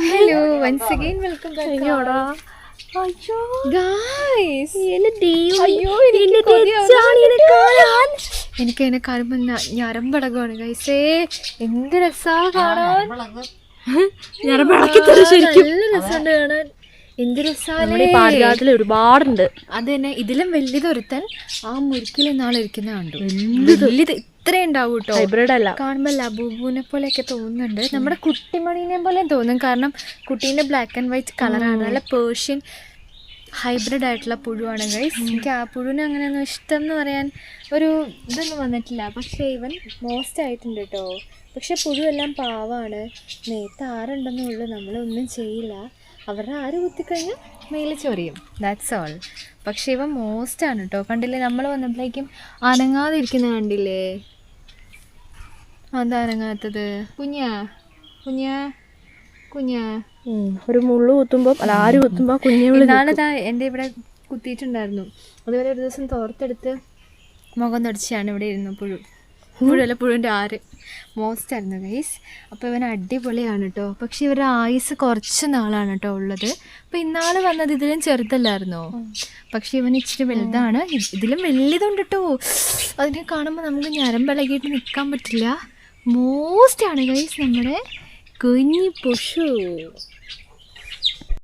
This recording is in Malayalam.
ഹലോ വൺസ് അഗൈൻ വെൽക്കം എനിക്ക് അതിനെ കാണുമ്പോ ഞരമ്പടകാണ് ഞരമ്പടകമാണ് ഗൈസേ എന്ത് രസാ കാണാൻ. ഞരമ്പിളക്കി നല്ല രസമുണ്ട് കാണാൻ. എന്ത് രസാലേ. ഒരുപാടുണ്ട്. അത് തന്നെ ഇതിലും വലിയതൊരുത്തൻ ആ മുരുക്കിൽ നാളെ ഇരിക്കുന്ന കണ്ടു വലിയത് ഇത്രേ ഉണ്ടാവും കേട്ടോ ഹൈബ്രിഡ് അല്ല. കാണുമ്പോൾ ലബൂബുവിനെ പോലെയൊക്കെ തോന്നുന്നുണ്ട്. നമ്മുടെ കുട്ടിമണീനെ പോലെ തോന്നും. കാരണം കുട്ടീന്റെ ബ്ലാക്ക് ആൻഡ് വൈറ്റ് കളറാണ് നല്ല പേർഷ്യൻ ഹൈബ്രിഡ് ആയിട്ടുള്ള പുഴുവാണ് ഗൈസ് എനിക്ക് ആ പുഴുവിന് അങ്ങനെയൊന്നും ഇഷ്ടം എന്ന് പറയാൻ ഒരു ഇതൊന്നും വന്നിട്ടില്ല. പക്ഷേ ഇവൻ മോസ്റ്റ് ആയിട്ടുണ്ട് കേട്ടോ പക്ഷെ പുഴുവെല്ലാം പാവാണ്. നേരത്തെ ആറുണ്ടെന്നുള്ളൂ നമ്മളൊന്നും ചെയ്യില്ല. അവരുടെ ആര് കുത്തിക്കഴിഞ്ഞാൽ മേലെ ചൊറിയും. ദാറ്റ്സ് ഓൾ പക്ഷേ ഇവ മോസ്റ്റ് ആണ് കേട്ടോ കണ്ടില്ലേ? നമ്മൾ വന്നപ്പോഴേക്കും അനങ്ങാതെ ഇരിക്കുന്ന കണ്ടില്ലേ? അതാ അനങ്ങാത്തത്? കുഞ്ഞാ? കുഞ്ഞാ? കുഞ്ഞാ? ഒരു മുള്ളു കുത്തുമ്പോ അല്ല ആര് കുത്തുമ്പോ കുഞ്ഞാണിതാ എന്റെ എന്റെ ഇവിടെ കുത്തിയിട്ടുണ്ടായിരുന്നു. അതുപോലെ ഒരു ദിവസം തോർത്തെടുത്ത് മുഖം തുടച്ചാണ് ഇവിടെ ഇരുന്നു പുഴു പുഴുവല്ല പുഴുവിന്റെ ആറ് മോസ്റ്റ് ആയിരുന്നു ഗൈസ് അപ്പോൾ ഇവൻ അടിപൊളിയാണ് കേട്ടോ പക്ഷെ ഇവരുടെ ആയുസ് കുറച്ച് നാളാണ് കേട്ടോ ഉള്ളത്. അപ്പോൾ ഇന്നാൾ വന്നത് ഇതിലും ചെറുതല്ലായിരുന്നോ? പക്ഷെ ഇവൻ ഇച്ചിരി വലുതാണ്. ഇതിലും വലിയതുണ്ട് കേട്ടോ അതിനെ കാണുമ്പോൾ നമുക്ക് ഞരമ്പിളകിയിട്ട് നിൽക്കാൻ പറ്റില്ല. മോസ്റ്റ് ആണ് ഗൈസ് നമ്മുടെ കുഞ്ഞി പുഷു.